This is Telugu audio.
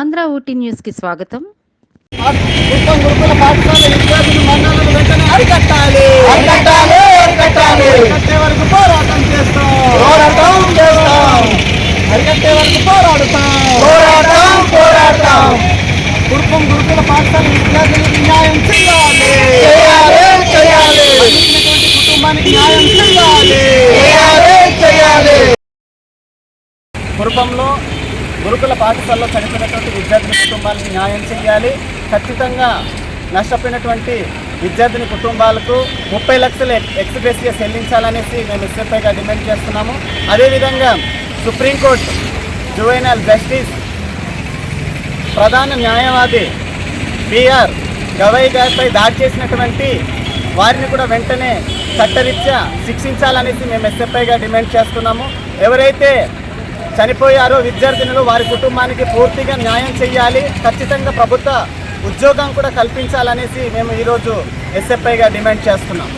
ఆంధ్ర ఊటీ న్యూస్కి స్వాగతం గురుకుల పాఠశాల విద్యార్థులు మరణాలను వెంటనే అరికట్టాలి అరికట్టాలి అరికట్టాలి అరికట్టే వరకు పోరాటం చేస్తాం పోరాటం చేస్తాం అరికట్టే వరకు పోరాడుతాం పోరాటం పోరాటం కుటుంబం గురుకుల పాఠశాల విద్యార్థులకు న్యాయం చేయాలి చేయాలి చేయాలి కుటుంబానికి న్యాయం చేయాలి చేయాలి చేయాలి కుటుంబంలో గురుకుల పాఠశాలలో చనిపోయినటువంటి విద్యార్థిని కుటుంబాలకు న్యాయం చేయాలి. ఖచ్చితంగా నష్టపోయినటువంటి విద్యార్థిని కుటుంబాలకు ముప్పై లక్షలు ఎక్స్ప్రెస్గా చెల్లించాలనేసి మేము ఎస్ఎఫ్ఐగా డిమాండ్ చేస్తున్నాము. అదేవిధంగా సుప్రీంకోర్టు జువైనల్ జస్టిస్ ప్రధాన న్యాయవాది పిఆర్ గవై గారిపై దాడి చేసినటువంటి వారిని కూడా వెంటనే చట్టరీత్యా శిక్షించాలనేసి మేము ఎస్ఎఫ్ఐగా డిమాండ్ చేస్తున్నాము. ఎవరైతే చనిపోయారో విద్యార్థినులు వారి కుటుంబానికి పూర్తిగా న్యాయం చేయాలి ఖచ్చితంగా ప్రభుత్వ ఉద్యోగం కూడా కల్పించాలనేసి మేము ఈరోజు ఎస్ఎఫ్ఐగా డిమాండ్ చేస్తున్నాం.